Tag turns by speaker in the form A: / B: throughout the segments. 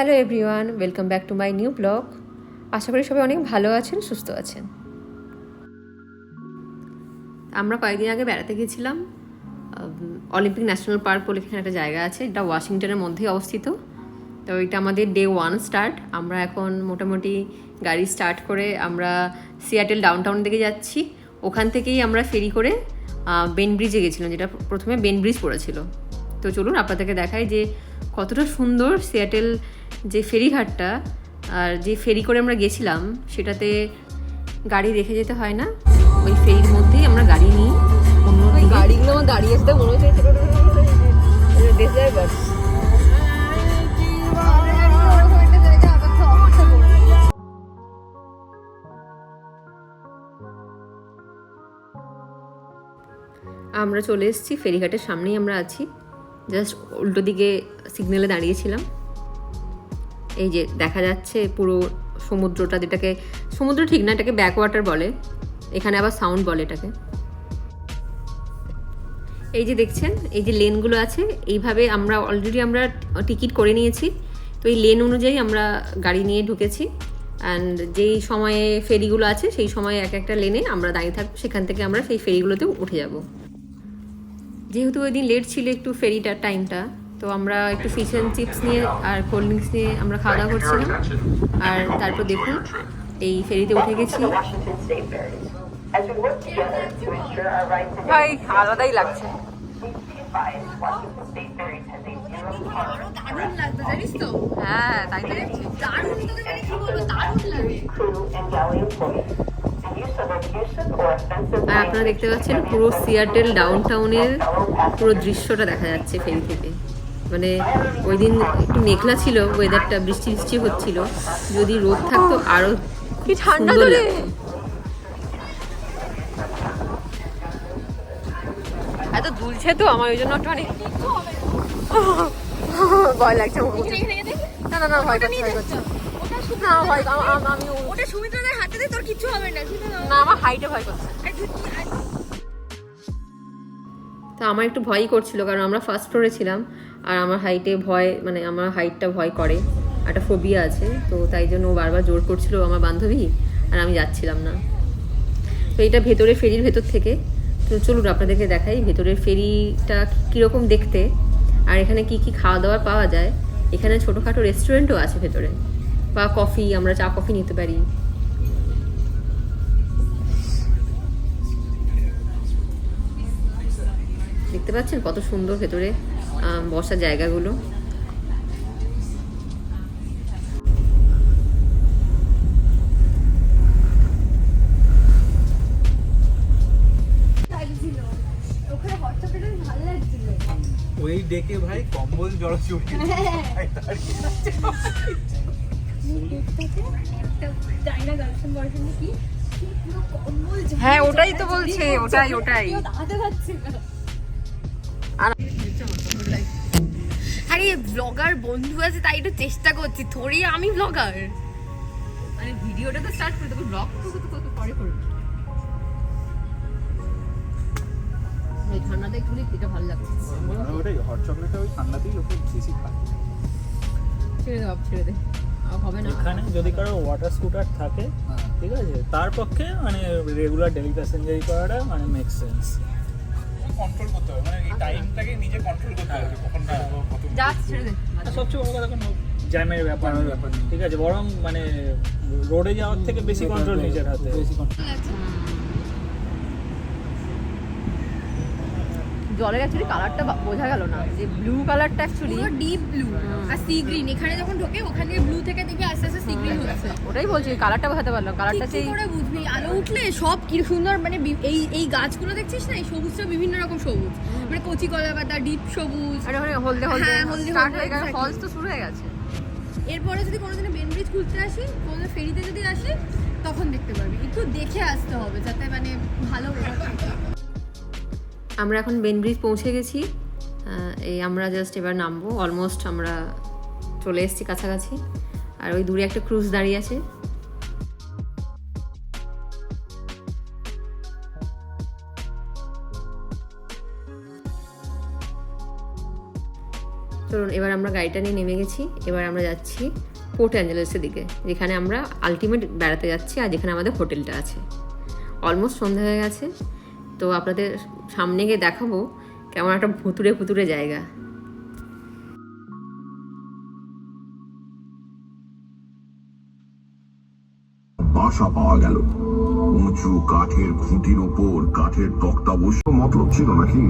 A: Hello everyone welcome back to my new blog আশা করি সবাই অনেক ভালো আছেন, সুস্থ আছেন। আমরা কয়েকদিন আগে বেড়াতে গেছিলাম। অলিম্পিক ন্যাশনাল পার্ক বলে এখানে একটা জায়গা আছে। এটা ওয়াশিংটনের মধ্যেই অবস্থিত। তো এটা আমাদের ডে ওয়ান স্টার্ট আমরা এখন মোটামুটি গাড়ি স্টার্ট করে আমরা সিয়াটেল ডাউনটাউন দিকে যাচ্ছি। ওখান থেকেই আমরা ফেরি করে বেন ব্রিজে গেছিলাম, যেটা প্রথমে বেন ব্রিজ পড়েছিল। তো চলুন আপনাদেরকে দেখাই যে কতটা সুন্দর সিয়াটেল যে ফেরিঘাটটা আর যে ফেরি করে আমরা গেছিলাম সেটাতে গাড়ি রেখে যেতে হয় না। ওই ফেরির মধ্যেই আমরা গাড়ি নিই। অন্য
B: গাড়িগুলো আমার দাঁড়িয়ে আসতে মনে হচ্ছে
A: আমরা চলে এসেছি ফেরিঘাটের সামনেই আমরা আছি। জাস্ট উল্টো দিকে সিগন্যালে দাঁড়িয়েছিলাম। এই যে দেখা যাচ্ছে পুরো সমুদ্রটা যেটাকে, সমুদ্র ঠিক না, এটাকে ব্যাক ওয়াটার বলে। এখানে আবার সাউন্ড বলে এটাকে। এই যে দেখছেন, এই যে লেনগুলো আছে, এইভাবে আমরা অলরেডি আমরা টিকিট করে নিয়েছি। তো এই লেন অনুযায়ী আমরা গাড়ি নিয়ে ঢুকেছি। অ্যান্ড যেই সময়ে ফেরিগুলো আছে, সেই সময়ে এক একটা লেনে আমরা দাঁড়িয়ে থাকব সেখান থেকে আমরা সেই ফেরিগুলোতে উঠে যাব। যেহেতু ওই দিন লেট ছিল একটু ফেরিটার টাইমটা তো আমরা একটু ফিশ অ্যান্ড চিপস নিয়ে আর কোল্ড ড্রিঙ্কস নিয়ে আমরা খাওয়া দাওয়া করছিলাম। আর তারপর দেখুন এই ফেরিতে উঠে গেছি।
B: ভাই আলাদাই লাগছে। হ্যাঁ তাই তো দেখছি।
C: দারুণ তোকে মানে কি বলব দারুণ লাগে
A: আর আপনারা দেখতে পাচ্ছেন পুরো সিয়াটেল ডাউন টাউনের পুরো দৃশ্যটা দেখা যাচ্ছে ফেরি থেকে। মানে ওই দিন একটু মেঘলা ছিল ওয়েদারটা বৃষ্টি বৃষ্টি হচ্ছিল। যদি রোদ থাকতো আরও
B: কি ঠান্ডা এত দুলছে তো আমার ওই জন্য একটু ভয় লাগছে। না না না ভয় করছে ভয় করছে। না ভয় আম- আম- আমি
C: ওটা সুমিত্রাদের হাতে দে তোর কিচ্ছু হবে না
B: না আমার হাইটে ভয় করছে।
A: তো আমার একটু ভয়ই করছিল কারণ আমরা ফার্স্ট ফ্লোরে ছিলাম আর আমার হাইটে ভয় মানে আমার হাইটটা ভয় করে একটা ফোবিয়া আছে তো তাই জন্য ও বারবার জোর করছিল আমার বান্ধবী আর আমি যাচ্ছিলাম না। তো এটা ভেতরে ফেরির ভেতর থেকে তো চলুন আপনাদেরকে দেখাই ভেতরের ফেরিটা কীরকম দেখতে আর এখানে কি কি খাওয়া দাওয়া পাওয়া যায়। এখানে ছোটোখাটো রেস্টুরেন্টও আছে ভেতরে। বা কফি আমরা চা কফি নিতে পারি। দেখতে পাচ্ছেন কত সুন্দর ভেতরে বসার জায়গাগুলো।
D: ওই ডেকে ভাই কম্বল জল
C: কম্বল ঝাড়িয়ে
B: হ্যাঁ, ওটাই তো বলছে, ওটাই, ওটাই।
C: আরে ব্লগার বন্ধু আছে তাই একটু চেষ্টা করছি। থোড়ি আমি ব্লগার
A: মানে ভিডিওটা তো স্টার্ট করে দেবো ব্লগ তো পরে করব। এই ঠান্ডাতে একটু এটা ভালো লাগছে।
D: ওটাই হট চকলেটটা ওই ঠান্ডাতেই লোকে বেশি খায়।
A: ছেড়ে দে বাপ ছেড়ে দে। হবে না।
E: এখানে যদি কারও ওয়াটার স্কুটার থাকে ঠিক আছে? তার পক্ষে মানে রেগুলার ডেলি প্যাসেঞ্জারি করাটা মানে মেক সেন্স
D: কন্ট্রোল করতে হবে মানে এই টাইমটাকে নিজে কন্ট্রোল করতে হবে কখন না কত
A: ছেড়ে দে।
E: সবচেয়ে বড় কথা কোনো জ্যামের ব্যাপার
D: ব্যাপার নেই।
E: ঠিক আছে? বরং মানে রোডে যাওয়ার থেকে বেশি কন্ট্রোল নিজের হাতে।
D: বেশি control।
A: জলের অ্যাকচুয়ালি কালারটা বোঝা গেল না যে ব্লু কালারটা অ্যাকচুয়ালি
C: পুরো ডিপ ব্লু আর সি গ্রিন এখানে যখন ঢোকে ওখানে ব্লু থেকে দেখবি আস্তে আস্তে সি গ্রিন হচ্ছে
A: ওটাই বলছি কালারটা বোঝাতে পারলাম কালারটা সেই
C: করে বুঝবি। আলো উঠলে সব কি সুন্দর মানে এই এই গাছগুলো দেখছিস না? এই সবুজটা বিভিন্ন রকম সবুজ। মানে কচি কলা পাতা ডিপ সবুজ।
A: আরে ওখানে হলদে হলদে
C: হ্যাঁ, হলদে
A: স্টার্ট হয়ে গেছে ফলস তো শুরু হয়ে গেছে।
C: এরপরে যদি কোনোদিনও বেন ব্রিজ ঘুরতে আসি কোনো ফেরিতে যদি আসি তখন দেখতে পারবি। একটু দেখে আসতে হবে যাতে মানে ভালো থাকে।
A: আমরা এখন বেন ব্রিজ পৌঁছে গেছি। এই আমরা জাস্ট এবার নামবো। অলমোস্ট আমরা চলে এসেছি কাছাকাছি। আর ওই দূরে একটা ক্রুজ দাঁড়িয়ে আছে। চলুন, এবার আমরা গাড়িটা নিয়ে নেমে গেছি। এবার আমরা যাচ্ছি পোর্ট অ্যাঞ্জেলেসের দিকে, যেখানে আমরা আলটিমেট বেড়াতে যাচ্ছি আর যেখানে আমাদের হোটেলটা আছে। অলমোস্ট সন্ধ্যা হয়ে গেছে। তো আপনাদের সামনে গিয়ে দেখাবো কেমন একটা ভুতুরে ভুতুরে জায়গা।
F: বাসা পাওয়া গেল। উঁচু কাঠের খুঁটির ওপর কাঠের তক্তা বসে। মতলব ছিল নাকি?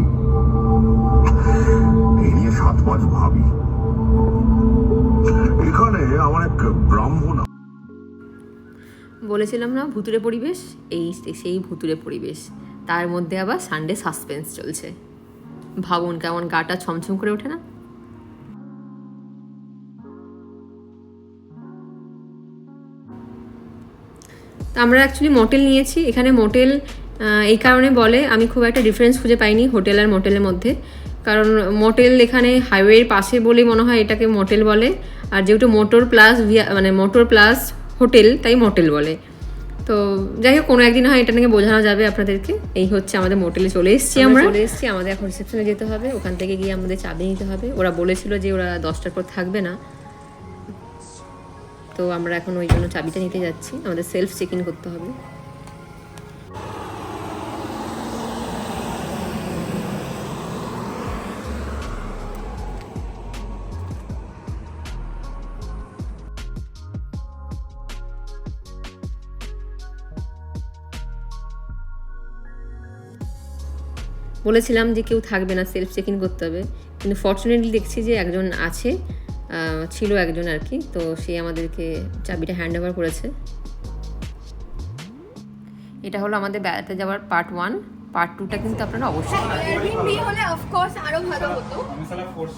F: এই নিয়ে সাত পাঁচ ভাবি। এখানে আমার এক ব্রাহ্মণ
A: বলেছিলাম না ভুতুরে পরিবেশ? এই সেই ভুতুরে পরিবেশ। তার মধ্যে আবার সানডে সাসপেন্স চলছে। ভাবুন কেমন গাটা ছমছম করে ওঠে না? আমরা অ্যাকচুয়ালি মোটেল নিয়েছি। এখানে মোটেল এই কারণে বলে, আমি খুব একটা ডিফারেন্স খুঁজে পাইনি হোটেল আর মোটেলের মধ্যে। কারণ মোটেল এখানে হাইওয়ের পাশে বলেই মনে হয় এটাকে মোটেল বলে। আর যেহেতু মোটর প্লাস মানে মোটর প্লাস হোটেল তাই মোটেল বলে। তো যাই হোক কোনো একদিন হয় এটা নিয়ে বোঝানো যাবে আপনাদেরকে। এই হচ্ছে আমাদের মোটেলে চলে এসেছি আমরা চলে এসেছি আমাদের এখন রিসেপশনে যেতে হবে। ওখান থেকে গিয়ে আমাদের চাবি নিতে হবে। ওরা বলেছিল যে ওরা দশটার পর থাকবে না। তো আমরা এখন ওই জন্য চাবিটা নিতে যাচ্ছি। আমাদের সেলফ চেক ইন করতে হবে। বলেছিলাম যে কেউ থাকবে না সেলফ চেক ইন করতে হবে। কিন্তু ফর্চুনেটলি দেখছি যে একজন আছে ছিল একজন আর কি তো সে আমাদেরকে চাবিটা হ্যান্ড ওভার করেছে। এটা হলো আমাদের বেড়াতে যাওয়ার পার্ট ওয়ান পার্ট টুটা কিন্তু আপনারা অবশ্যই
C: এয়ারবিএনবি হলে অফকোর্স আরও ভালো হতো।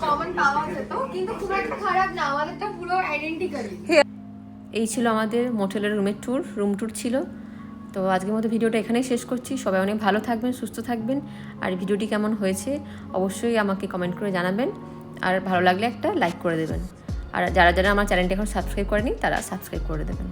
C: কমন পাওয়া যেত কিন্তু খুব একটা খারাপ না আমাদেরটা পুরো আইডেন্টিক্যালি
A: এই ছিল আমাদের মোটেলের রুমের ট্যুর রুম ট্যুর ছিল। তো আজকের মতো ভিডিওটা এখানেই শেষ করছি। সবাই অনেক ভালো থাকবেন, সুস্থ থাকবেন। আর ভিডিওটি কেমন হয়েছে অবশ্যই আমাকে কমেন্ট করে জানাবেন। আর ভালো লাগলে একটা লাইক করে দেবেন। আর যারা যারা আমার চ্যানেলটি এখন সাবস্ক্রাইব করেনি, তারা সাবস্ক্রাইব করে দেবেন।